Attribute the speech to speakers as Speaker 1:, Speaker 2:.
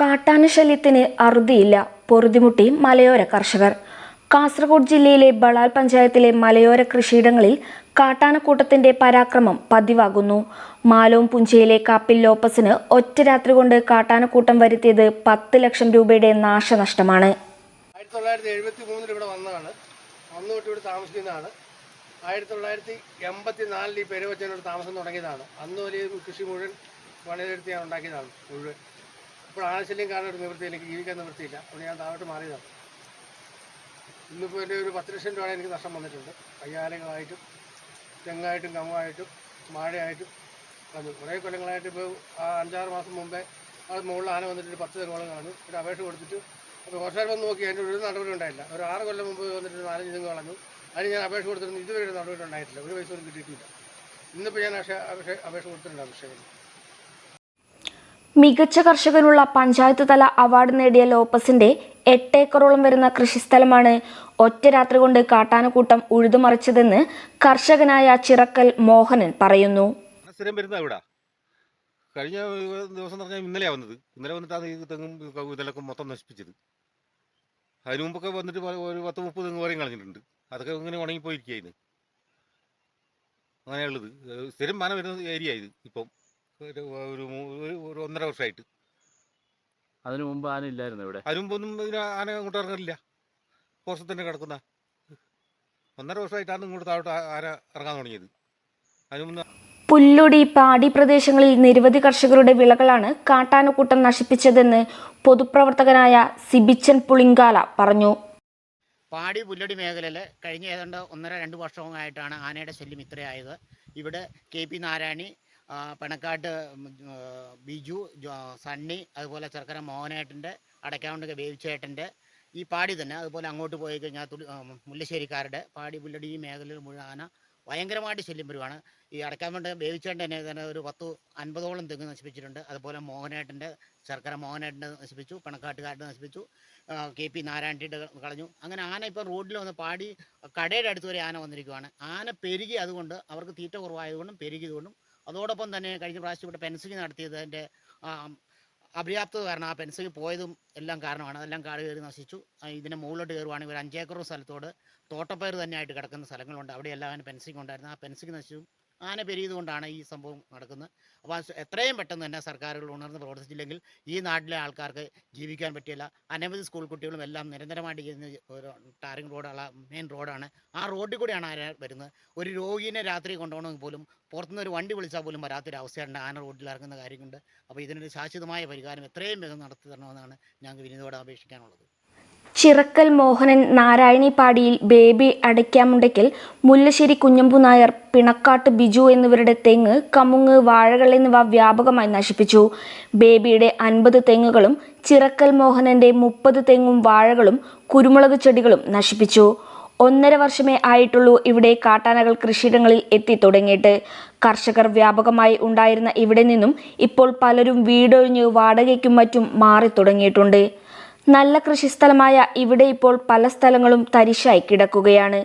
Speaker 1: കാട്ടാനശല്യത്തിന് അറുതിയില്ല പൊറുതിമുട്ടി മലയോര കർഷകർ. കാസർഗോഡ് ജില്ലയിലെ ബളാൽ പഞ്ചായത്തിലെ മലയോര കൃഷിയിടങ്ങളിൽ കാട്ടാനക്കൂട്ടത്തിന്റെ പരാക്രമം പതിവാകുന്നു. മാലോം പുഞ്ചയിലെ കാപ്പിൽ ലോപ്പസിന് ഒറ്റ രാത്രി കൊണ്ട് കാട്ടാനക്കൂട്ടം വരുത്തിയത് പത്ത് ലക്ഷം രൂപയുടെ നാശനഷ്ടമാണ്.
Speaker 2: ആയിരത്തി തൊള്ളായിരത്തി എഴുപത്തി മൂന്നിൽ ഇവിടെ വന്നതാണ്. അന്ന് തൊട്ട് ഇവിടെ താമസിക്കുന്നതാണ്. ആയിരത്തി തൊള്ളായിരത്തി എൺപത്തി നാലിൽ ഈ പെരുവച്ചനോട് താമസം തുടങ്ങിയതാണ്. അന്ന് വലിയ കൃഷി മുഴുവൻ പണിതെടുത്ത് ഞാൻ ഉണ്ടാക്കിയതാണ് മുഴുവൻ. ഇപ്പോൾ ആനശല്യം കാരണം ഒരു നിവൃത്തി എനിക്ക് ജീവിക്കാൻ നിവൃത്തിയില്ല. അപ്പോൾ ഞാൻ താഴോട്ട് മാറിയതാണ്. ഇന്നിപ്പോൾ എന്റെ ഒരു പത്ത് ലക്ഷം രൂപയാണ് എനിക്ക് നഷ്ടം വന്നിട്ടുണ്ട്. കയ്യാലകളായിട്ടും തെങ്ങായിട്ടും കമ്മായിട്ടും വാഴയായിട്ടും വന്നു. കുറേ കൊല്ലങ്ങളായിട്ട് ഇപ്പോൾ ആ അഞ്ചാറ് മാസം മുമ്പേ അത് മുകളിൽ ആന വന്നിട്ട് പത്ത് തെങ്ങോളം കാണും. ഒരു അപേക്ഷ കൊടുത്തിട്ട് അപ്പോൾ കുറച്ചാൽ വന്ന് നോക്കി അതിന്റെ ഒരു നടപടി ഉണ്ടായില്ല. ഒരു ആറ് കൊല്ലം മുമ്പ് വന്നിട്ട് നാലഞ്ച് തെങ്ങ് കളഞ്ഞു അതിന് ഞാൻ അപേക്ഷ കൊടുത്തിട്ട് ഇതുവരെ നടപടി ഉണ്ടായിട്ടില്ല. ഒരു പൈസ ഒന്നും കിട്ടിയിട്ടില്ല. ഇന്നിപ്പോൾ ഞാൻ അപേക്ഷ അപേക്ഷ കൊടുത്തിട്ടുണ്ട് അപേക്ഷയിൽ
Speaker 1: മികച്ച കർഷകനുള്ള പഞ്ചായത്ത് തല അവാർഡ് നേടിയ ലോപ്പസിന്റെ എട്ട് ഏക്കറോളം വരുന്ന കൃഷിസ്ഥലമാണ് ഒറ്റ രാത്രി കൊണ്ട് കാട്ടാനക്കൂട്ടം ഉഴുതുമറിച്ചതെന്ന് കർഷകനായ ചിറക്കൽ മോഹനൻ പറയുന്നു.
Speaker 3: കഴിഞ്ഞ ദിവസം പറഞ്ഞാൽ ഇന്നലെയാണ് വന്നത്. ഇന്നലെ വന്നിട്ടാണ് ഈ തെങ്ങും ഇതെല്ലാം മൊത്തം നശിപ്പിച്ചത്. അതിന് മുമ്പൊക്കെ വന്നിട്ട് ഒരു പത്ത് മുപ്പത് തെങ്ങ് വരെയും കളഞ്ഞിട്ടുണ്ട്. അതൊക്കെ ഇങ്ങനെ ഉണങ്ങിപ്പോയിരിക്കുകയായിരുന്നു അങ്ങനെയുള്ളത് സ്ഥിരം മന വരുന്ന ഏരിയ ഇത് ഇപ്പം. ഒരു ഒരു മൂ- ഒരു- ഒന്നര വർഷമായിട്ട്
Speaker 4: അതിനു മുമ്പ് ആന ഇല്ലായിരുന്നു ഇവിടെ?
Speaker 3: അതിനു മുമ്പൊന്നും ഇതിന് ആന അങ്ങോട്ട് ഇറങ്ങില്ല പുറത്ത് തന്നെ കിടക്കുന്ന. ഒന്നര വർഷമായിട്ടാണ് ഇങ്ങോട്ട് താഴോട്ട് ആ- ആന ഇറങ്ങാൻ തുടങ്ങിയത്. അതിനു മുന്നേ
Speaker 1: പുല്ലുടി പാടി പ്രദേശങ്ങളിൽ നിരവധി കർഷകരുടെ വിളകളാണ് കാട്ടാനക്കൂട്ടം നശിപ്പിച്ചതെന്ന് പൊതുപ്രവർത്തകനായ സിബിച്ചൻ പുളിങ്കാല പറഞ്ഞു.
Speaker 5: പാടി പുല്ലടി മേഖലയിൽ കഴിഞ്ഞ ഏതാണ്ട് ഒന്നര രണ്ട് വർഷമായിട്ടാണ് ആനയുടെ ശല്യം ഇത്രയായത്. ഇവിടെ കെ പി നാരായണി പണക്കാട്ട് ബിജു സണ്ണി അതുപോലെ ചെറുക്കര മോഹനേട്ടന്റെ അടയ്ക്കാവുണ്ട് വേവിച്ചേട്ടന്റെ ഈ പാടി തന്നെ അതുപോലെ അങ്ങോട്ട് പോയി കഴിഞ്ഞാൽ തുളി മുല്ലശ്ശേരിക്കാരുടെ പാടി പുല്ലടി ഈ മേഖലയിൽ മുഴുവൻ ആന ഭയങ്കരമായിട്ട് ശല്യം വരുവാണ്. ഈ അടയ്ക്കാവുണ്ട് വേവിച്ചേട്ടൻ തന്നെ തന്നെ ഒരു പത്ത് അൻപതോളം തെങ്ങ് നശിപ്പിച്ചിട്ടുണ്ട്. അതുപോലെ മോഹനേട്ടന്റെ ശർക്കര മോഹനേട്ടന്റെ നശിപ്പിച്ചു പണക്കാട്ടുകാരുടെ നശിപ്പിച്ചു കെ പി നാരായണന്റെ കളഞ്ഞു. അങ്ങനെ ആന ഇപ്പോൾ റോഡിൽ വന്ന് പാടി കടയുടെ അടുത്ത് വരെ ആന വന്നിരിക്കുവാണ്. ആന പെരുകി അതുകൊണ്ട് അവർക്ക് തീറ്റ കുറവായതുകൊണ്ടും പെരുകിയതുകൊണ്ടും അതോടൊപ്പം തന്നെ കഴിഞ്ഞ പ്രാവശ്യം ഇവിടെ പെൻസിലിംഗ് നടത്തിയതിന്റെ അപര്യാപ്തത കാരണം ആ പെൻസിൽ പോയതും എല്ലാം കാരണമാണ്. അതെല്ലാം കാട് കയറി നശിച്ചു. ഇതിന്റെ മുകളിലോട്ട് കയറുവാണെങ്കിൽ ഒരു അഞ്ചേക്കറും സ്ഥലത്തോട് തോട്ടപ്പയർ തന്നെയായിട്ട് കിടക്കുന്ന സ്ഥലങ്ങളുണ്ട്. അവിടെയെല്ലാം പെൻസിങ് ഉണ്ടായിരുന്നു ആ പെൻസിങ് നശിച്ചു. ആന പെരിയതുകൊണ്ടാണ് ഈ സംഭവം നടക്കുന്നത്. അപ്പോൾ എത്രയും പെട്ടെന്ന് തന്നെ സർക്കാരുകൾ ഉണർന്ന് പ്രവർത്തിച്ചില്ലെങ്കിൽ ഈ നാട്ടിലെ ആൾക്കാർക്ക് ജീവിക്കാൻ പറ്റില്ല. അനവധി സ്കൂൾ കുട്ടികളും എല്ലാം നിരന്തരമായിട്ട് ചെയ്യുന്ന ഒരു ടാറിംഗ് റോഡുള്ള മെയിൻ റോഡാണ്. ആ റോഡിൽ കൂടെയാണ് ആന വരുന്നത്. ഒരു രോഗീനെ രാത്രി കൊണ്ടുപോകണമെങ്കിൽ പോലും പുറത്തുനിന്ന് ഒരു വണ്ടി വിളിച്ചാൽ പോലും വരാത്തൊരു അവസ്ഥയുണ്ട് ആന റോഡിൽ ഇറങ്ങുന്ന കാര്യം കൊണ്ട് അപ്പോൾ ഇതിനൊരു ശാശ്വതമായ പരിഹാരം എത്രയും വേഗം നടത്തി തരണമെന്നാണ് ഞങ്ങൾക്ക് വിനീതോടെ അപേക്ഷിക്കാനുള്ളത്.
Speaker 1: ചിറക്കൽ മോഹനൻ നാരായണി പാടിയിൽ ബേബി അടയ്ക്കാമുണ്ടയ്ക്കൽ മുല്ലശ്ശേരി കുഞ്ഞമ്പു നായർ പിണക്കാട്ട് ബിജു എന്നിവരുടെ തെങ്ങ് കമുങ്ങ് വാഴകൾ എന്നിവ വ്യാപകമായി നശിപ്പിച്ചു. ബേബിയുടെ അൻപത് തെങ്ങുകളും ചിറക്കൽ മോഹനന്റെ മുപ്പത് തെങ്ങും വാഴകളും കുരുമുളക് ചെടികളും നശിപ്പിച്ചു. ഒന്നര വർഷമേ ആയിട്ടുള്ളൂ ഇവിടെ കാട്ടാനകൾ കൃഷിയിടങ്ങളിൽ എത്തി തുടങ്ങിയിട്ട്. കർഷകർ വ്യാപകമായി ഉണ്ടായിരുന്ന ഇവിടെ നിന്നും ഇപ്പോൾ പലരും വീടൊഴിഞ്ഞ് വാടകയ്ക്കും മറ്റും മാറി തുടങ്ങിയിട്ടുണ്ട് നല്ല കൃഷിസ്ഥലമായ ഇവിടെ ഇപ്പോൾ പല സ്ഥലങ്ങളും തരിശായി കിടക്കുകയാണ്.